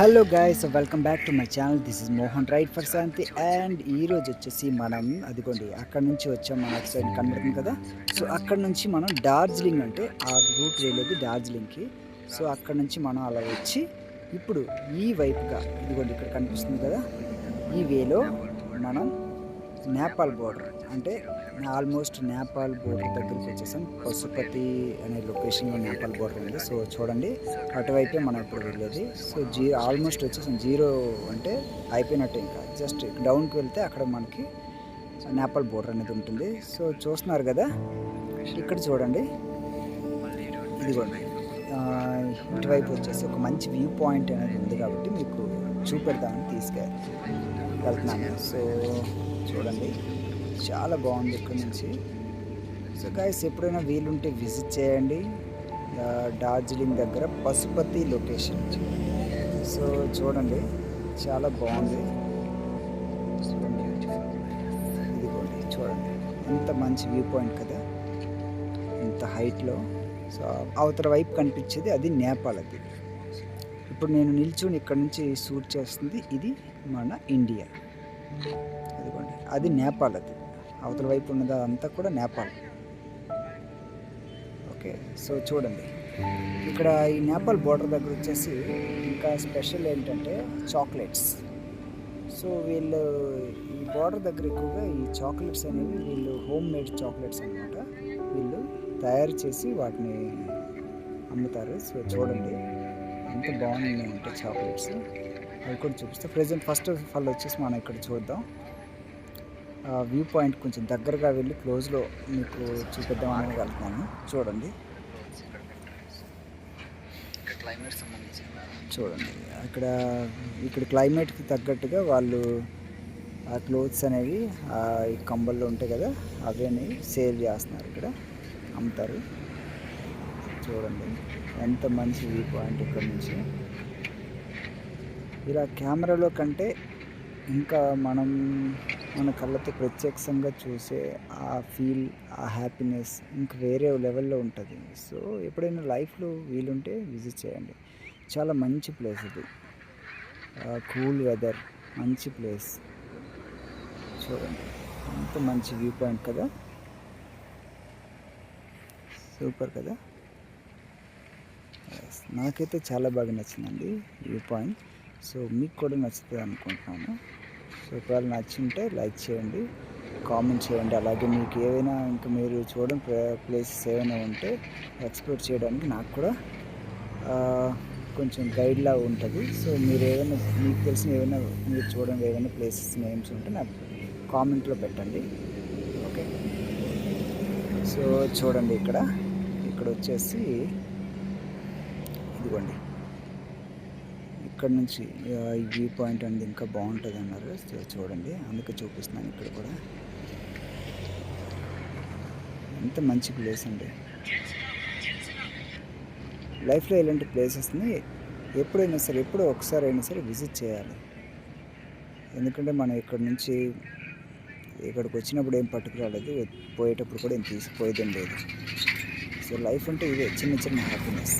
Hello guys welcome back to my channel this is Mohan right for Shanti and ఈ రోజు వచ్చేసి మనం అదిగోండి అక్కడ నుంచి వచ్చాం మన అటు సైడ్ కనబడుతుంది కదా? సో అక్కడ నుంచి మనం డార్జిలింగ్ అంటే ఆ రూట్ వెళ్ళేది డార్జిలింగ్కి సో అక్కడ నుంచి మనం అలా వచ్చి ఇప్పుడు ఈ వైపుగా ఇదిగోండి ఇక్కడ కనిపిస్తుంది కదా? ఈ వేలో మనం నేపాల్ బోర్డర్ అంటే ఆల్మోస్ట్ నేపాల్ బోర్డర్ దగ్గరికి వచ్చేసాం పశుపతి అనే లొకేషన్లో నేపాల్ బోర్డర్ ఉంది. సో చూడండి అటువైపే మనం ఇప్పుడు వెళ్ళేది. సో జీ ఆల్మోస్ట్ వచ్చేసాం. జీరో అంటే అయిపోయినట్టు ఇంకా. జస్ట్ డౌన్కి వెళ్తే అక్కడ మనకి నేపాల్ బోర్డర్ అనేది ఉంటుంది. సో చూస్తున్నారు కదా ఇక్కడ చూడండి. ఇదిగోండి. ఇటువైపు వచ్చేసి ఒక మంచి వ్యూ పాయింట్ అనేది ఉంది కాబట్టి మీకు చూపెడతామని తీసుకెళ్తున్నాను వెళ్తున్నాను. సో చూడండి. చాలా బాగుంది ఇక్కడ నుంచి. సో గాయస్ ఎప్పుడైనా వీలుంటే విజిట్ చేయండి. డార్జిలింగ్ దగ్గర పశుపతి లొకేషన్ సో చూడండి చాలా బాగుంది. ఇదిగోండి చూడండి. ఎంత మంచి వ్యూ పాయింట్ కదా. ఇంత హైట్లో సో అవతల వైపు కనిపించేది అది నేపాల్ అది. ఇప్పుడు నేను నిల్చుని ఇక్కడ నుంచి షూట్ చేస్తుంది. ఇది మన ఇండియా. అదిగోండి అది నేపాల్ అది. అవతల వైపు ఉన్నది అంతా కూడా నేపాల్. ఓకే సో చూడండి. ఇక్కడ ఈ నేపాల్ బోర్డర్ దగ్గర వచ్చేసి ఇంకా స్పెషల్ ఏంటంటే చాక్లెట్స్. సో వీళ్ళు ఈ బోర్డర్ దగ్గర ఎక్కువగా ఈ చాక్లెట్స్ అనేవి వీళ్ళు హోమ్ మేడ్ చాక్లెట్స్ అనమాట వీళ్ళు తయారు చేసి వాటిని అమ్ముతారు. సో చూడండి ఎంత బాగున్నాయి అంటే చాక్లెట్స్. అవి కూడా చూపిస్తే. ప్రజెంట్ ఫస్ట్ ఆఫ్ ఆల్ వచ్చేసి మనం ఇక్కడ చూద్దాం. వ్యూ పాయింట్ కొంచెం దగ్గరగా వెళ్ళి క్లోజ్లో మీకు చూపిద్దామని వెళ్తున్నాను. చూడండి. చూడండి. అక్కడ ఇక్కడ క్లైమేట్కి తగ్గట్టుగా వాళ్ళు ఆ క్లోత్స్ అనేవి ఆ ఈ కంబల్లో ఉంటాయి కదా అవి అనేవి సేల్ చేస్తున్నారు ఇక్కడ అమ్ముతారు. చూడండి. ఎంత మంచి వ్యూ పాయింట్ ఇక్కడ నుంచి. ఇలా కెమెరాలో కంటే ఇంకా మనం మన కళ్ళతో ప్రత్యక్షంగా చూసే ఆ ఫీల్ ఆ హ్యాపీనెస్ ఇంక వేరే లెవెల్లో ఉంటుంది. సో ఎప్పుడైనా లైఫ్లో వీలుంటే విజిట్ చేయండి. చాలా మంచి ప్లేస్ ఇది. కూల్ వెదర్ మంచి ప్లేస్. చూడండి. అంత మంచి వ్యూ పాయింట్ కదా? సూపర్ కదా? నాకైతే చాలా బాగా నచ్చిందండి వ్యూ పాయింట్. సో మీకు కూడా నచ్చుతుంది అనుకుంటున్నాను. సో ఒకవేళ నచ్చింటే లైక్ చేయండి కామెంట్ చేయండి. అలాగే మీకు ఏవైనా ఇంకా మీరు చూడని ప్లేసెస్ ఏమైనా ఉంటే ఎక్స్ప్లోర్ చేయడానికి నాకు కూడా కొంచెం గైడ్లా ఉంటుంది. సో మీరు ఏమైనా మీకు తెలిసిన ఏమైనా మీరు చూడండి ఏమైనా ప్లేసెస్ నేమ్స్ ఉంటే నాకు కామెంట్లో పెట్టండి. ఓకే? సో చూడండి ఇక్కడ ఇక్కడ వచ్చేసి ఇదిగోండి. ఇక్కడ నుంచి ఈ వ్యూ పాయింట్ అనేది ఇంకా బాగుంటుంది అన్నారు. చూడండి. అందుకే చూపిస్తున్నాను ఇక్కడ కూడా. ఎంత మంచి ప్లేస్ అండి. లైఫ్లో ఇలాంటి ప్లేసెస్ని ఎప్పుడైనా సరే ఎప్పుడో ఒకసారి అయినా సరే విజిట్ చేయాలి. ఎందుకంటే మనం ఇక్కడ నుంచి ఇక్కడికి వచ్చినప్పుడు ఏం పట్టుకురాలేదు. పోయేటప్పుడు కూడా ఏం తీసుకుపోయేదేం లేదు. సో లైఫ్ అంటే ఇదే చిన్న చిన్న హ్యాపీనెస్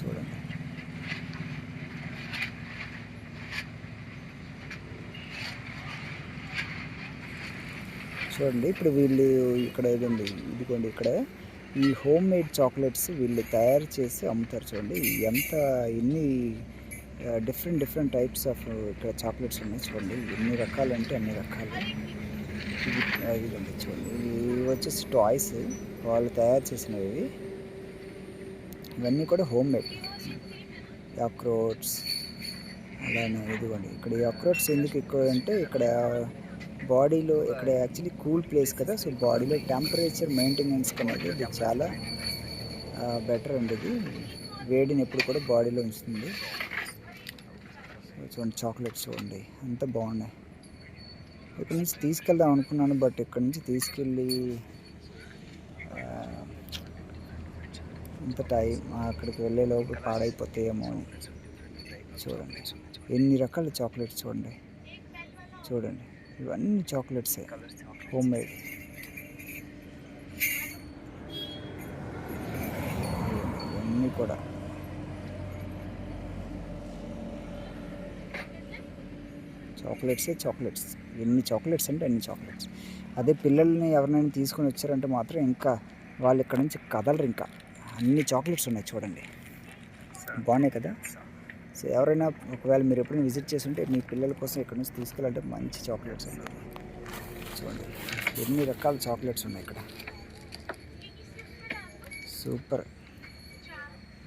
చూడండి చూడండి. ఇప్పుడు వీళ్ళు ఇక్కడ ఇదండి. ఇదిగోండి ఇక్కడ. ఈ హోమ్ మేడ్ చాక్లెట్స్ వీళ్ళు తయారు చేసి అమ్ముతారు చూడండి. ఎంత ఎన్ని డిఫరెంట్ డిఫరెంట్ టైప్స్ ఆఫ్ ఇక్కడ చాక్లెట్స్ ఉన్నాయి చూడండి. ఎన్ని రకాలు అంటే అన్ని రకాలు. ఇది ఇదిగోండి చూడండి. ఇవి వచ్చేసి టాయ్స్. వాళ్ళు తయారు చేసినవి. ఇవన్నీ కూడా హోమ్ మేడ్ అక్రోట్స్ అలానే ఇదిగోండి. ఇక్కడ ఈ అక్రోట్స్ ఎందుకు ఎక్కువ అంటే ఇక్కడ బాడీలో ఇక్కడ యాక్చువల్లీ కూల్ ప్లేస్ కదా సో బాడీలో టెంపరేచర్ మెయింటెనెన్స్ అనేది ఇది చాలా బెటర్ అండి ఇది. వేడిని ఎప్పుడు కూడా బాడీలో ఉంచుతుంది. చూడండి చాక్లెట్స్ చూడండి అంత బాగున్నాయి. ఇక్కడ నుంచి తీసుకెళ్దాం అనుకున్నాను బట్ ఇక్కడ నుంచి తీసుకెళ్ళి ఇంత టైం అక్కడికి వెళ్ళేలోపు పాడైపోతాయేమో అని చూడండి. ఎన్ని రకాల చాక్లెట్స్ చూడండి. చూడండి. ఇవన్నీ చాక్లెట్స్ హోమ్ మేడ్ ఇవన్నీ కూడా. చాక్లెట్సే చాక్లెట్స్ ఎన్ని చాక్లెట్స్ అంటే అన్ని చాక్లెట్స్ అదే పిల్లల్ని ఎవరినైనా తీసుకొని వచ్చారంటే మాత్రం ఇంకా వాళ్ళు ఇక్కడ నుంచి కదలరు ఇంకా. అన్ని చాక్లెట్స్ ఉన్నాయి చూడండి. బాగున్నాయి కదా? సో ఎవరైనా ఒకవేళ మీరు ఎప్పుడైనా విజిట్ చేసి ఉంటే మీ పిల్లల కోసం ఇక్కడ నుంచి తీసుకెళ్ళాలంటే మంచి చాక్లెట్స్ ఉన్నాయి. చూడండి ఎన్ని రకాల చాక్లెట్స్ ఉన్నాయి ఇక్కడ. సూపర్.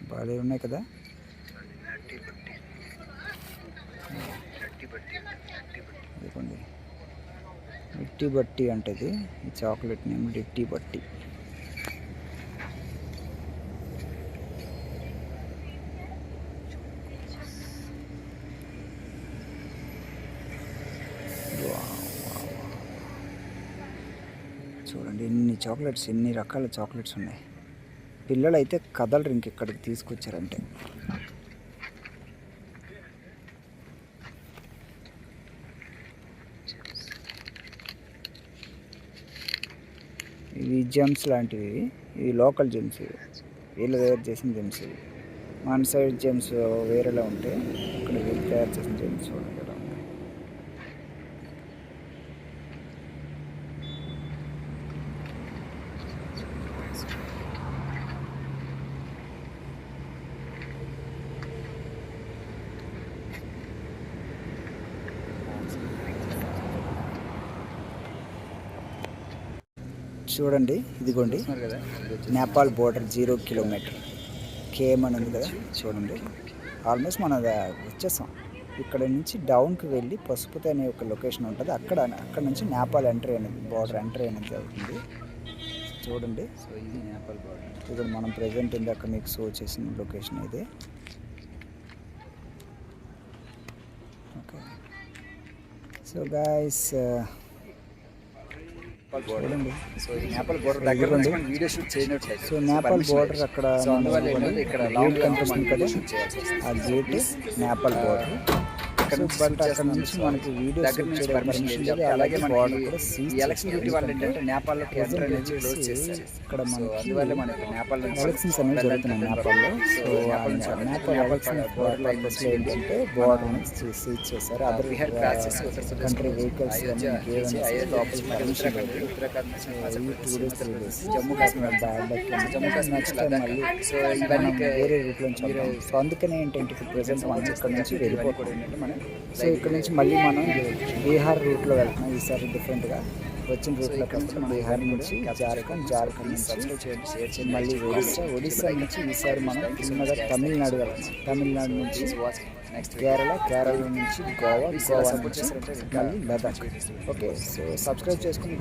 బాగా ఉన్నాయి కదా. నట్టి బట్టి బట్టి ఇదిగోండి బట్టి అంటది. ఈ చాక్లెట్ నేమ్ డిట్టి బట్టి. చూడండి ఎన్ని చాక్లెట్స్ ఎన్ని రకాల చాక్లెట్స్ ఉన్నాయి. పిల్లలు అయితే కదలరు ఇంకెక్కడికి తీసుకొచ్చారంటే. ఇవి జెమ్స్ లాంటివి ఇవి. లోకల్ జెమ్స్ ఇవి వీళ్ళు తయారు చేసిన జెమ్స్ ఇవి. మన సైడ్ జెమ్స్ వేరేలా ఉంటాయి ఇక్కడ వీళ్ళు తయారు చేసిన జెమ్స్ చూడండి ఎలా ఉన్నాయి చూడండి ఇదిగోండి. Nepal border zero kilometer. KM అని ఉంది కదా చూడండి. ఆల్మోస్ట్ మన వచ్చేసాం. ఇక్కడ నుంచి డౌన్కి వెళ్ళి పసుపుతి అనే ఒక లొకేషన్ ఉంటుంది. అక్కడ అక్కడ నుంచి నేపాల్ ఎంట్రీ అనేది బోర్డర్ ఎంట్రీ అనేది అవుతుంది చూడండి. సో ఇది నేపాల్ బార్డర్. ఇక్కడ మనం ప్రజెంట్ ఇందాక మీకు షో చేసిన లొకేషన్ ఇది. ఓకే. సో గాయస్ సో ఈ నేపాల్ బోర్డర్ దగ్గర వీడియో షూట్ చేయనట్లయితే సో నేపాల్ బోర్డర్ అక్కడ అందువల్ల ఇక్కడ లాంగ్ కనిపిస్తుంది కదా. ఆ గేట్ నేపాల్ బోర్డర్ నుంచి బట్ అక్కడ. నుంచి మనకి వీడియో దగ్గర నుంచి పర్మిషన్ లేదు. కాబట్టి అలాగే బోర్డర్ మనకి కూడా సీజ్ ఈ ఎలక్షన్ డ్యూటీ వాళ్ళు ఏంటంటే నేపాల్లోకి ఎంటర్ అనేది క్లోజ్ చేస్తారు ఇక్కడ మనకి అందువల్ల మనకి నేపాల్ నుంచి ఎలక్షన్స్ అనేవి జరుగుతున్నాయి నేపాల్లో. So Nepal Nepal election border ఏంటంటే బోర్డర్ సీజ్ చేశారు other Bihar country vehicles days Jammu Kashmir Jammu so ఇవన్నీ వేరే రూట్లో. సో అందుకనే ఏంటంటే ఇప్పుడు ప్రెసెంట్ మనం ఇక్కడ నుంచి వెళ్ళిపోకూడదు మనం సో ఇక్కడ నుంచి మళ్ళీ మనం బీహార్ రూట్లో వెళ్తున్నాం. ఈసారి డిఫరెంట్గా వచ్చిన రూట్లో కాకుండా బీహార్ నుంచి జార్ఖండ్ జార్ఖండ్ నుంచి మళ్ళీ ఒడిస్సా. ఒడిస్సా నుంచి ఈసారి మనం చిన్నగా తమిళనాడు వెళ్తున్నాం. తమిళనాడు నుంచి నెక్స్ట్ కేరళ కేరళ నుంచి గోవా గోవా నుంచి మళ్ళీ లదాఖ్. ఓకే సో సబ్స్క్రైబ్ చేసుకుని